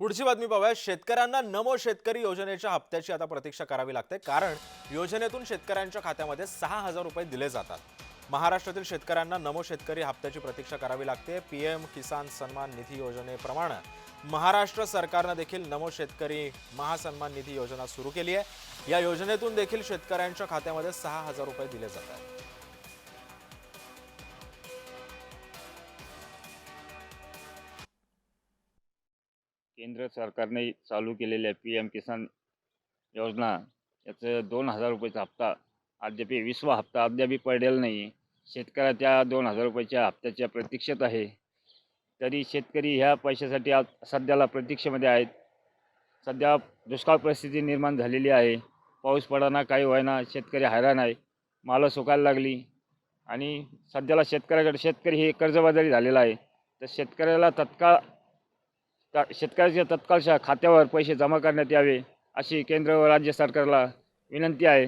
पुढची बातमी पाहूया. शेतकऱ्यांना नमो शेतकरी योजनेच्या हप्त्याची आता प्रतीक्षा करावी लागते. कारण योजनेतून शेतकऱ्यांच्या खात्यामध्ये सहा हजार रुपये दिले जातात. महाराष्ट्रातील शेतकऱ्यांना नमो शेतकरी हप्त्याची प्रतीक्षा करावी लागते. पी एम किसान सन्मान निधी योजनेप्रमाणे महाराष्ट्र सरकारनं देखील नमो शेतकरी महासन्मान निधी योजना सुरू केली आहे. या योजनेतून देखील शेतकऱ्यांच्या खात्यामध्ये सहा हजार रुपये दिले जातात. केंद्र सरकारने चालू केलेल्या पी एम किसान योजना याचं दोन हजार रुपयाचा हप्ता अद्याप वीसवा हप्ता अद्याप पडलेला नाही शेतकऱ्या त्या दोन हजार रुपयाच्या हप्त्याच्या प्रतीक्षेत आहे. तरी शेतकरी ह्या पैशासाठी आज सध्याला प्रतीक्षेमध्ये आहेत. सध्या दुष्काळ परिस्थिती निर्माण झालेली आहे. पाऊस पडाना काही व्हायना शेतकरी हैराण आहे. मालं सुकायला लागली. आणि सध्याला शेतकऱ्याकडे शेतकरी हे कर्जबाजारी झालेला आहे. तर शेतकऱ्याला तत्काळ त्या शेतकऱ्याच्या तत्काळच्या खात्यावर पैसे जमा करण्यात यावे अशी केंद्र व राज्य सरकारला विनंती आहे.